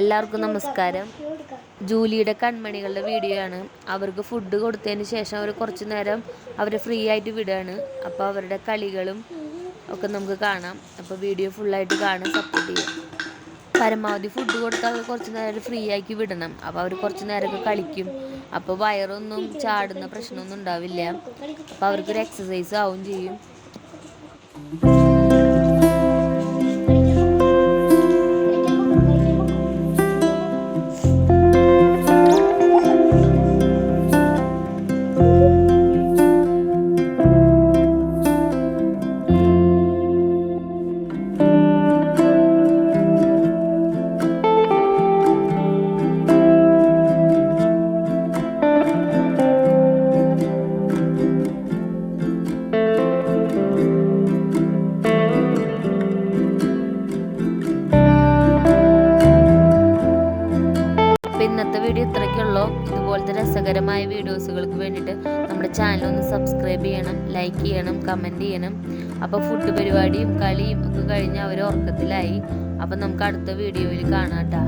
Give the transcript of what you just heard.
എല്ലാവർക്കും നമസ്കാരം. ജൂലിയുടെ കൺമണികളുടെ വീഡിയോ ആണ്. അവർക്ക് ഫുഡ് കൊടുത്തതിന് ശേഷം അവർ കുറച്ച് നേരം അവരെ ഫ്രീ ആയിട്ട് വിടുകയാണ് അപ്പോൾ അവരുടെ കളികളും ഒക്കെ നമുക്ക് കാണാം. അപ്പോൾ വീഡിയോ ഫുള്ളായിട്ട് കാണാൻ സപ്പോർട്ട് ചെയ്യാം. പരമാവധി ഫുഡ് കൊടുത്താൽ അവർ കുറച്ച് നേരം ഫ്രീ ആക്കി വിടണം. അപ്പോൾ അവർ കുറച്ച് നേരമൊക്കെ കളിക്കും. അപ്പോൾ വയറൊന്നും ചാടുന്ന പ്രശ്നമൊന്നും ഉണ്ടാവില്ല. അപ്പോൾ അവർക്കൊരു എക്സസൈസ് ആവും ചെയ്യും. ഇന്നത്തെ വീഡിയോ ഇത്രയ്ക്കുള്ളൂ ഇതുപോലത്തെ രസകരമായ വീഡിയോസുകൾക്ക് വേണ്ടിയിട്ട് നമ്മുടെ ചാനൽ ഒന്ന് സബ്സ്ക്രൈബ് ചെയ്യണം ലൈക്ക് ചെയ്യണം കമന്റ് ചെയ്യണം. അപ്പോൾ ഫുഡ് പരിപാടിയും കളിയും ഒക്കെ കഴിഞ്ഞ് അവർ ഉറക്കത്തിലായി. അപ്പോൾ നമുക്ക് അടുത്ത വീഡിയോയിൽ കാണാം കേട്ടോ.